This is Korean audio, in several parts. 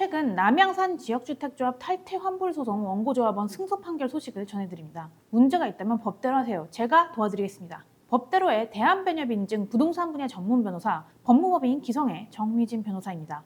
최근 남양산 지역주택조합 탈퇴 환불 소송 원고조합원 승소 판결 소식을 전해드립니다. 문제가 있다면 법대로 하세요. 제가 도와드리겠습니다. 법대로의 대한변협인증 부동산 분야 전문 변호사 법무법인 기성의 정미진 변호사입니다.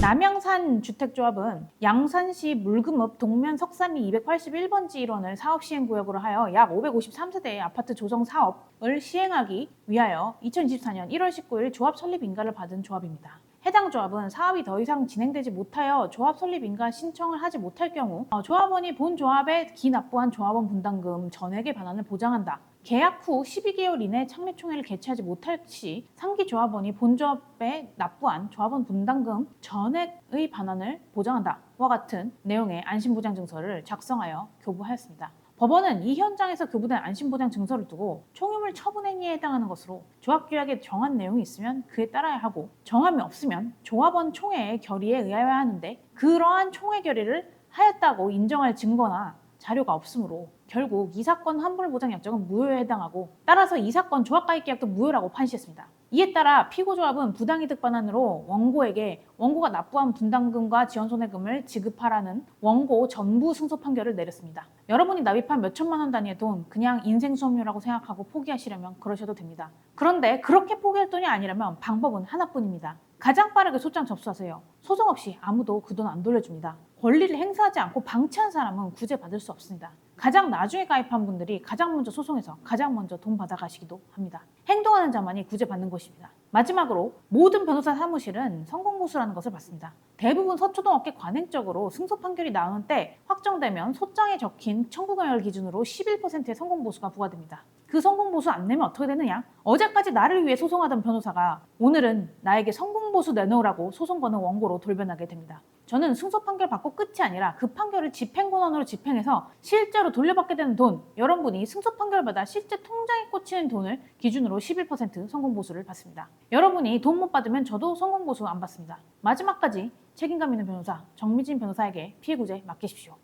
남양산 주택조합은 양산시 물금읍 동면 석삼리 281번지 일원을 사업 시행 구역으로 하여 약 553세대의 아파트 조성 사업을 시행하기 위하여 2024년 1월 19일 조합 설립 인가를 받은 조합입니다. 해당 조합은 사업이 더 이상 진행되지 못하여 조합 설립 인가 신청을 하지 못할 경우 어, 조합원이 본 조합에 기납부한 조합원 분담금 전액의 반환을 보장한다. 계약 후 12개월 이내 창립총회를 개최하지 못할 시 상기 조합원이 본조합에 납부한 조합원 분담금 전액의 반환을 보장한다와 같은 내용의 안심보장 증서를 작성하여 교부하였습니다. 법원은 이 현장에서 교부된 안심보장 증서를 두고 총유물 처분 행위에 해당하는 것으로 조합규약에 정한 내용이 있으면 그에 따라야 하고 정함이 없으면 조합원 총회의 결의에 의하여야 하는데 그러한 총회 결의를 하였다고 인정할 증거나 자료가 없으므로 결국 이 사건 환불보장 약정은 무효에 해당하고 따라서 이 사건 조합가입 계약도 무효라고 판시했습니다. 이에 따라 피고조합은 부당이득 반환으로 원고에게 원고가 납부한 분담금과 지원손해금을 지급하라는 원고 전부 승소 판결을 내렸습니다. 여러분이 납입한 몇천만 원 단위의 돈 그냥 인생 수업료라고 생각하고 포기하시려면 그러셔도 됩니다. 그런데 그렇게 포기할 돈이 아니라면 방법은 하나뿐입니다. 가장 빠르게 소장 접수하세요. 소송 없이 아무도 그 돈 안 돌려줍니다. 권리를 행사하지 않고 방치한 사람은 구제받을 수 없습니다. 가장 나중에 가입한 분들이 가장 먼저 소송해서 가장 먼저 돈 받아가시기도 합니다. 행동하는 자만이 구제받는 것입니다. 마지막으로 모든 변호사 사무실은 성공보수라는 것을 받습니다. 대부분 서초동업계 관행적으로 승소 판결이 나오는 때 확정되면 소장에 적힌 청구가열 기준으로 11%의 성공보수가 부과됩니다. 그 성공보수 안 내면 어떻게 되느냐? 어제까지 나를 위해 소송하던 변호사가 오늘은 나에게 성공보수 내놓으라고 소송 거는 원고로 돌변하게 됩니다. 저는 승소 판결 받고 끝이 아니라 그 판결을 집행권원으로 집행해서 실제로 돌려받게 되는 돈, 여러분이 승소 판결받아 실제 통장에 꽂히는 돈을 기준으로 11% 성공보수를 받습니다. 여러분이 돈 못 받으면 저도 성공보수 안 받습니다. 마지막까지 책임감 있는 변호사 정미진 변호사에게 피해 구제 맡기십시오.